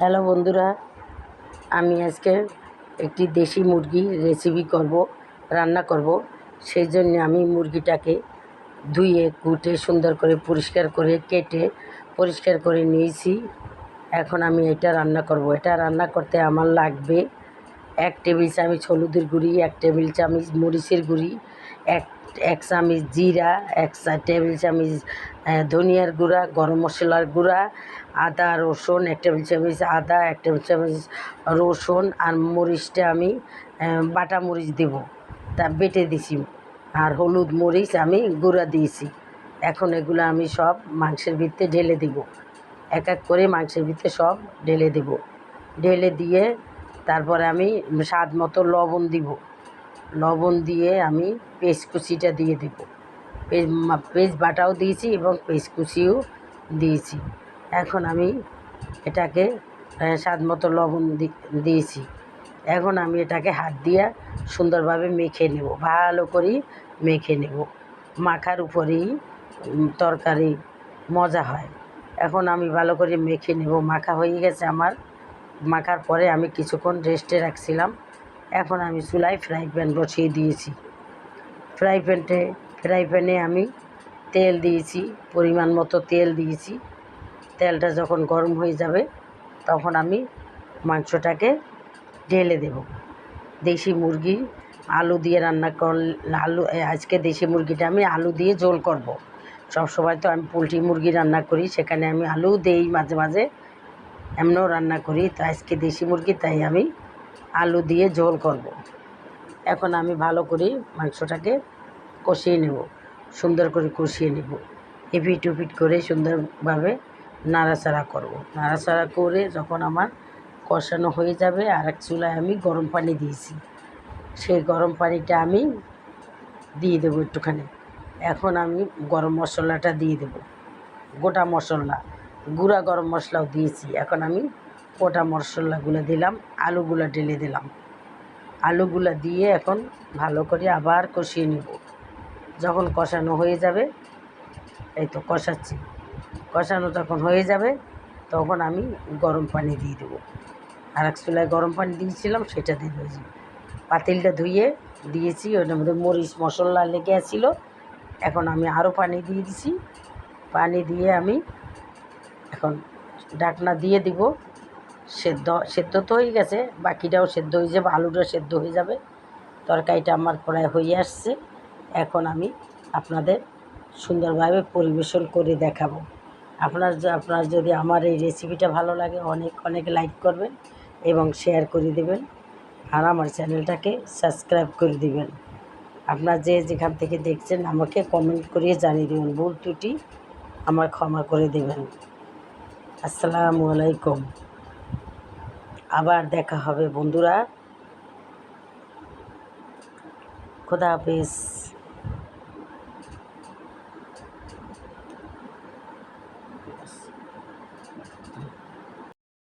Hello বন্ধুরা, আমি আজকে একটি দেশি মুরগির রেসিপি করব, রান্না করব। সেই জন্য আমি মুরগিটাকে ধুয়ে, কুটে, সুন্দর করে পরিষ্কার করে কেটে পরিষ্কার করে নিয়েছি। এখন আমি এটা রান্না করব। এটা রান্না করতে আমার লাগবে এক টেবিল চামচ হলুদের গুঁড়ি, এক টেবিল চামচ মরিচের গুঁড়ি এক এক চামচ জিরা, এক টেবিল চামচ ধনিয়ার গুঁড়া, গরম মশলার গুঁড়া, আদা, রসুন, এক টেবিল চামচ আদা, এক টেবিল চামচ রসুন আর মরিচটা আমি বাটা মরিচ দেব। তা বেটে দিছি আর হলুদ মরিচ আমি গুঁড়া দিয়েছি। এখন এগুলো আমি সব মাংসের ভিতরে ঢেলে দিব। এক এক করে মাংসের ভিতরে সব ঢেলে দেব। ঢেলে দিয়ে তারপরে আমি স্বাদ মতো লবণ দিব। লবণ দিয়ে আমি পেস্ট কুচিটা দিয়ে দেব। পেস্ট বাটাও দিয়েছি এবং পেস্ট দিয়েছি। এখন আমি এটাকে স্বাদ মতো লবণ দিয়েছি। এখন আমি এটাকে হাত দিয়ে সুন্দরভাবে মেখে নেব, ভালো করে মেখে নেব। মাখার উপরেই তরকারি মজা হয়। এখন আমি ভালো করে মেখে নেব। মাখা হয়ে গেছে আমার। মাখার পরে আমি কিছুক্ষণ রেস্টে রাখছিলাম। এখন আমি চুলায় ফ্রাই প্যান বসিয়ে দিয়েছি। ফ্রাই প্যানটে, ফ্রাই প্যানে আমি তেল দিয়েছি, পরিমাণ মতো তেল দিয়েছি। তেলটা যখন গরম হয়ে যাবে, তখন আমি মাংসটাকে ঢেলে দেব। দেশি মুরগি, আলু দিয়ে রান্না কর, আলু আজকে দেশি মুরগিটা আমি আলু দিয়ে ঝোল করব। সব সময় তো আমি পোলট্রি মুরগি রান্না করি, সেখানে আমি আলু দেই মাঝে মাঝে। এমনও রান্না করি, তো আজকে দেশি মুরগি, তাই আমি আলু দিয়ে ঝোল করব। এখন আমি ভালো করে মাংসটাকে কষিয়ে নেব, সুন্দর করে কষিয়ে নেব। এপিট উপিট করে সুন্দরভাবে নাড়াচাড়া করব। নাড়াচাড়া করে যখন আমার কষানো হয়ে যাবে, আর এক চুলায় আমি গরম পানি দিয়েছি, সেই গরম পানিটা আমি দিয়ে দেবো একটুখানি। এখন আমি গরম মশলাটা দিয়ে দেবো। গোটা মশলা, গুঁড়া গরম মশলাও দিয়েছি। এখন আমি গোটা মশলাগুলো দিলাম, আলুগুলো ঢেলে দিলাম। আলুগুলো দিয়ে এখন ভালো করে আবার কষিয়ে নেব। যখন কষানো হয়ে যাবে, এই তো কষাচ্ছি। কষানো যখন হয়ে যাবে, তখন আমি গরম পানি দিয়ে দেবো। আর এক চুলায় গরম পানি দিয়েছিলাম, সেটা দিয়ে দিয়েছি পাতিলটা ধুয়ে দিয়েছি, ওটার মধ্যে মরিচ মশলা লেগে আছিল। এখন আমি আরও পানি দিয়ে দিছি। পানি দিয়ে আমি এখন ডাকনা দিয়ে দিব। সেদ্ধ সেদ্ধ তো হয়ে গেছে, বাকিটাও সেদ্ধ হয়ে যাবে আলুটা সেদ্ধ হয়ে যাবে। তরকারিটা আমার প্রায় হয়ে আসছে। এখন আমি আপনাদের সুন্দরভাবে পরিবেশন করে দেখাবো। আপনার আপনার যদি আমার এই রেসিপিটা ভালো লাগে, অনেক অনেক লাইক করবেন এবং শেয়ার করে দেবেন। আর আমার চ্যানেলটাকে সাবস্ক্রাইব করে দিবেন। আপনার যে যেখান থেকে দেখছেন, আমাকে কমেন্ট করিয়ে জানিয়ে দেবেন। ভুল ত্রুটি, আমার ক্ষমা করে দেবেন। আসসালামু আলাইকুম। আবার দেখা হবে বন্ধুরা। খোদা হাফিজ।